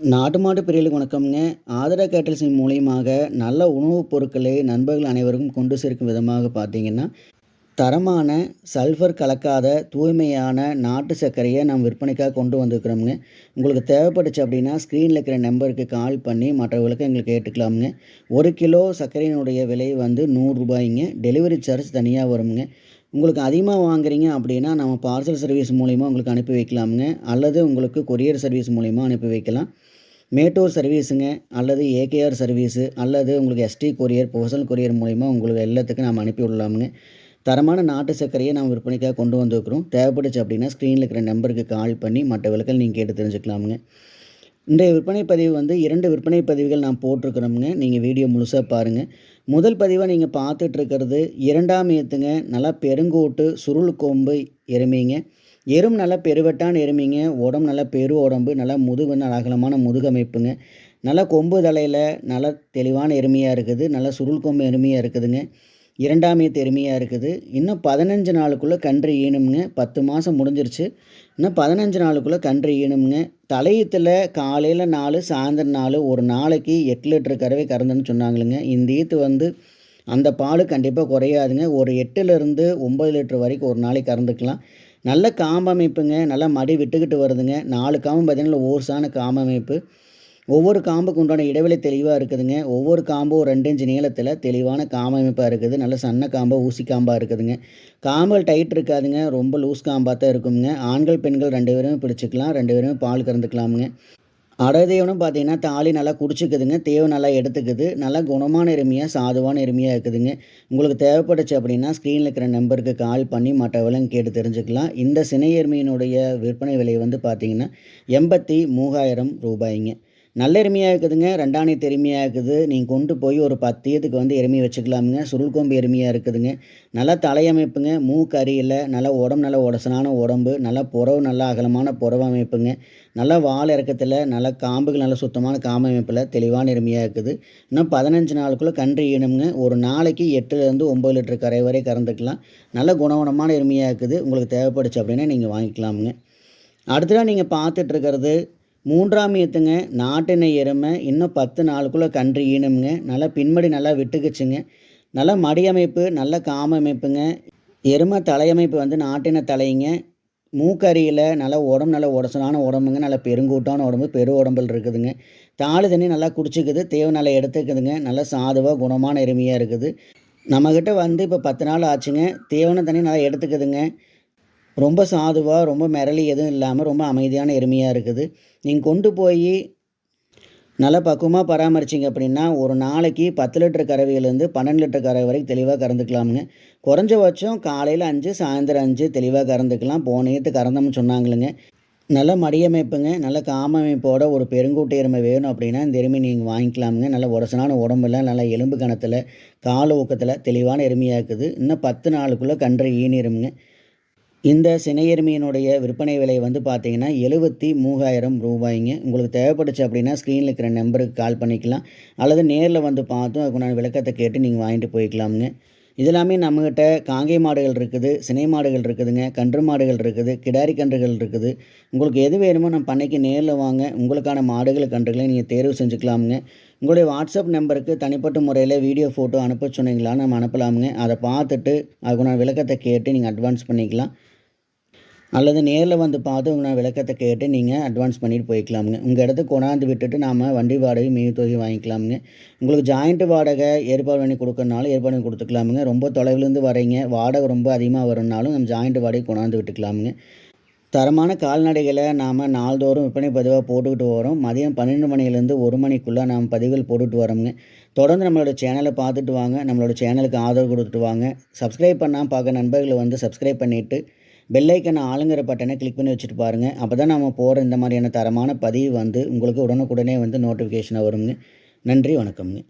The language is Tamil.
நாட்டு மாட்டு பிரியலுக்கு வணக்கம்ங்க. ஆதரா கேட்டல்ஸின் மூலியமாக நல்ல உணவுப் பொருட்களை நண்பர்கள் அனைவருக்கும் கொண்டு சேர்க்கும் விதமாக பார்த்தீங்கன்னா தரமான சல்ஃபர் கலக்காத தூய்மையான நாட்டு சர்க்கரையை நாம் விற்பனைக்காக கொண்டு வந்திருக்கிறோமுங்க. உங்களுக்கு தேவைப்பட்டுச்சு அப்படின்னா ஸ்க்ரீனில் இருக்கிற நம்பருக்கு கால் பண்ணி மற்றவர்களுக்கு எங்களுக்கு கேட்டுக்கலாமுங்க. ஒரு கிலோ சர்க்கரையினுடைய விலை வந்து நூறுரூபாய்ங்க டெலிவரி சார்ஜ் தனியாக வருங்க உங்களுக்கு அதிகமாக வாங்குறீங்க அப்படின்னா நம்ம பார்சல் சர்வீஸ் மூலிமா உங்களுக்கு அனுப்பி வைக்கலாமுங்க. அல்லது உங்களுக்கு கொரியர் சர்வீஸ் மூலிமா அனுப்பி வைக்கலாம். மேட்டூர் சர்வீஸுங்க அல்லது ஏகேஆர் சர்வீஸு அல்லது உங்களுக்கு எஸ்டி கொரியர் போசல் கொரியர் மூலிமா உங்களுக்கு எல்லாத்துக்கும் நம்ம அனுப்பி விடலாமுங்க. தரமான நாட்டு சர்க்கரையை நாம் விற்பனைக்காக கொண்டு வந்திருக்கிறோம். தேவைப்பட்டுச்சு அப்படின்னா ஸ்க்ரீனில் இருக்கிற நம்பருக்கு கால் பண்ணி மற்ற விளக்கல் நீங்கள் கேட்டு தெரிஞ்சுக்கலாமுங்க. இன்றைய விற்பனை பதிவு வந்து இரண்டு விற்பனை பதிவுகள் நான் போட்டிருக்கிறோம்ங்க. நீங்கள் வீடியோ முழுசாக பாருங்கள் முதல் பதிவாக நீங்கள் பார்த்துட்ருக்கிறது இரண்டாம் ஏற்றுங்க நல்லா பெருங்கோட்டு சுருள் கொம்பு எருமைங்க. எறும் நல்லா பெருவெட்டான எருமைங்க. உடம்பு நல்லா பெரு உடம்பு நல்லா முதுகு நல்ல அகலமான முதுகமைப்புங்க நல்லா கொம்பு தலையில் நல்லா தெளிவான எருமையாக இருக்குது. நல்லா சுருள் கொம்பு எருமையாக இருக்குதுங்க. இரண்டாமே தெருமையாக இருக்குது. இன்னும் பதினஞ்சு நாளுக்குள்ளே கன்று ஈணுமுங்க பத்து மாதம் முடிஞ்சிருச்சு. இன்னும் பதினஞ்சு நாளுக்குள்ளே கன்று ஈனுமுங்க. தலையத்தில் காலையில் நாலு சாயந்தரம் நாலு ஒரு நாளைக்கு எட்டு லிட்டர் கறவை கறந்துன்னு சொன்னாங்களுங்க. இந்த ஈத்து வந்து அந்த பால் கண்டிப்பாக குறையாதுங்க. ஒரு எட்டுலேருந்து ஒம்பது லிட்டர் வரைக்கும் ஒரு நாளைக்கு கறந்துக்கலாம். நல்ல காம்பமைப்புங்க. நல்லா மடி விட்டுக்கிட்டு வருதுங்க. நாலு காம்பு பார்த்தீங்கன்னா ஓர்ஸான காம்பமைப்பு. ஒவ்வொரு காம்புக்கு உண்டான இடைவெளி தெளிவாக இருக்குதுங்க. ஒவ்வொரு காம்பும் ரெண்டு இன்ச்சு நீளத்தில் தெளிவான காம்பமைப்பாக இருக்குது. நல்ல சன்ன காம்பாக ஊசி காம்பாக இருக்குதுங்க. காம்புகள் டைட் இருக்காதுங்க. ரொம்ப லூஸ் காம்பாக தான் இருக்குங்க. ஆண்கள் பெண்கள் ரெண்டு பேரும் பிடிச்சிக்கலாம். ரெண்டு பேரும் பால் கறந்துக்கலாமுங்க. அடதேவனும் பார்த்தீங்கன்னா தாலி நல்லா குடிச்சிக்குதுங்க. தேவை நல்லா எடுத்துக்குது. நல்லா குணமான எருமையாக சாதுவான எருமையாக இருக்குதுங்க. உங்களுக்கு தேவைப்பட்டுச்சு அப்படின்னா ஸ்க்ரீனில் இருக்கிற நம்பருக்கு கால் பண்ணி மற்ற விலங்கு கேட்டு தெரிஞ்சுக்கலாம். இந்த சினை எருமையினுடைய விற்பனை விலை வந்து பார்த்திங்கன்னா எண்பத்தி மூவாயிரம் ரூபாய்ங்க. நல்ல எருமையாக இருக்குதுங்க ரெண்டாணி எருமையாக இருக்குது. நீங்கள் கொண்டு போய் ஒரு பத்து ஏத்துக்கு வந்து எருமையை வச்சுக்கலாமுங்க. சுருள்கொம்பு எருமையாக இருக்குதுங்க. நல்லா தலையமைப்புங்க. மூக்கு அறியில் நல்லா உடம்பு நல்லா உடசனான உடம்பு நல்லா புறவு நல்லா அகலமான புறவு அமைப்புங்க. நல்லா வால் இறக்கத்தில் நல்லா காம்புகள் நல்லா சுத்தமான காம்பு அமைப்பில் தெளிவான எருமையாக இருக்குது. இன்னும் பதினஞ்சு நாளுக்குள்ளே கன்று ஈனுங்க. ஒரு நாளைக்கு எட்டுலேருந்து ஒம்பது லிட்டர் கரை வரை கறந்துக்கலாம். நல்ல குணகுணமான எருமையாக இருக்குது. உங்களுக்கு தேவைப்படுச்சு அப்படின்னா நீங்கள் வாங்கிக்கலாமுங்க. அடுத்ததாக நீங்கள் பார்த்துட்ருக்கிறது மூன்றாம் ஏற்றுங்க நாட்டினை எருமை இன்னும் பத்து நாளுக்குள்ளே கன்று ஈனுங்க நல்லா பின்மடி நல்லா விட்டுக்குச்சுங்க. நல்லா மடியமைப்பு நல்ல காம அமைப்புங்க எருமை தலையமைப்பு வந்து நாட்டின தலைங்க. மூக்கரியில் நல்லா உடம்பு நல்லா உடசலான உடம்புங்க. நல்லா பெருங்கூட்டான உடம்பு பெரு உடம்புல இருக்குதுங்க. தாலு தண்ணி நல்லா குடிச்சிக்குது தேவை நல்லா எடுத்துக்குதுங்க. நல்லா சாதுவாக குணமான எருமையாக இருக்குது. நம்மக்கிட்ட வந்து இப்போ பத்து நாள் ஆச்சுங்க. தேவன தண்ணி நல்லா எடுத்துக்குதுங்க. ரொம்ப சாதுவாக ரொம்ப மிரளி எதுவும் இல்லாமல் ரொம்ப அமைதியான எருமையாக இருக்குது. நீங்கள் கொண்டு போய் நல்லா பக்குவமாக பராமரிச்சிங்க அப்படின்னா ஒரு நாளைக்கு பத்து லிட்டர் கறவையிலேருந்து பன்னெண்டு லிட்டர் கறவை வரைக்கும் தெளிவாக கறந்துக்கலாமுங்க. குறைஞ்சபட்சம் காலையில் அஞ்சு சாயந்தரம் அஞ்சு தெளிவாக கறந்துக்கலாம். போனேத்து கறந்தோம்னு சொன்னாங்களுங்க. நல்ல மடியமைப்புங்க. நல்ல காமமைப்போட ஒரு பெருங்கூட்டு எருமை வேணும் அப்படின்னா இந்த எருமை நீங்கள் வாங்கிக்கலாமுங்க. நல்ல உடசனான உடம்புல நல்ல எலும்பு கணத்தில் கால ஊக்கத்தில் தெளிவான எருமையாக இருக்குது. இன்னும் பத்து நாளுக்குள்ளே கன்று ஈனிருமுங்க. இந்த சினையெருமையினுடைய விற்பனை விலை வந்து பார்த்தீங்கன்னா எழுபத்தி மூவாயிரம் ரூபாய்ங்க. உங்களுக்கு தேவைப்பட்டுச்சு அப்படின்னா ஸ்க்ரீனில் இருக்கிற நம்பருக்கு கால் பண்ணிக்கலாம். அல்லது நேரில் வந்து பார்த்தும் அதுக்குண்டான விளக்கத்தை கேட்டு நீங்கள் வாங்கிட்டு போய்க்கலாமுங்க. இது எல்லாமே நம்மக்கிட்ட காங்கை மாடுகள் இருக்குது சினை மாடுகள் இருக்குதுங்க கன்று மாடுகள் இருக்குது கிடாரி கன்றுகள் இருக்குது. உங்களுக்கு எது வேணுமோ நம்ம பண்ணைக்கு நேரில் வாங்க. உங்களுக்கான மாடுகள் கன்றுகளை நீங்கள் தேர்வு செஞ்சுக்கலாமுங்க. உங்களுடைய வாட்ஸ்அப் நம்பருக்கு தனிப்பட்ட முறையில் வீடியோ ஃபோட்டோ அனுப்ப சொன்னீங்களா நம்ம அனுப்பலாமுங்க. அதை பார்த்துட்டு அதுக்குண்டான விளக்கத்தை கேட்டு நீங்கள் அட்வான்ஸ் பண்ணிக்கலாம். அல்லது நேரில் வந்து பார்த்து நான் விளக்கத்தை கேட்டு நீங்கள் அட்வான்ஸ் பண்ணிட்டு போய்க்கலாமுங்க. உங்கள் இடத்துக்கு கொண்டாந்து விட்டுட்டு நாம் வண்டி வாடகை மீது தொகை வாங்கிக்கலாமுங்க. உங்களுக்கு ஜாயிண்ட்டு வாடகை ஏற்பாடு பண்ணி கொடுக்கறனாலும் ஏற்பாடு பண்ணி கொடுத்துக்கலாமுங்க. ரொம்ப தொலைவிலேருந்து வரீங்க வாடகை ரொம்ப அதிகமாக வரும்னாலும் நம்ம ஜாயிண்ட் வாடகை கொண்டாந்து விட்டுக்கலாமுங்க. தரமான கால்நடைகளை நாம் நாள்தோறும் விற்பனை பதிவாக போட்டுக்கிட்டு வரோம். மதியம் பன்னெண்டு மணிலேருந்து ஒரு மணிக்குள்ளே நாம் பதிவுகள் போட்டுட்டு வரோங்க தொடர்ந்து நம்மளோட சேனலை பார்த்துட்டு வாங்க. நம்மளோட சேனலுக்கு ஆதரவு கொடுத்துட்டு வாங்க. சப்ஸ்கிரைப் பண்ணால் பார்க்க நண்பர்களை வந்து சப்ஸ்கிரைப் பண்ணிவிட்டு பெல்லைக்கன் ஆளுங்கிற பட்டனை கிளிக் பண்ணி வச்சுட்டு பாருங்கள் அப்போ தான் நம்ம போகிற இந்த மாதிரியான தரமான பதிவு வந்து உங்களுக்கு உடனுக்குடனே வந்து நோட்டிஃபிகேஷனாக வருங்க நன்றி வணக்கம்ங்க.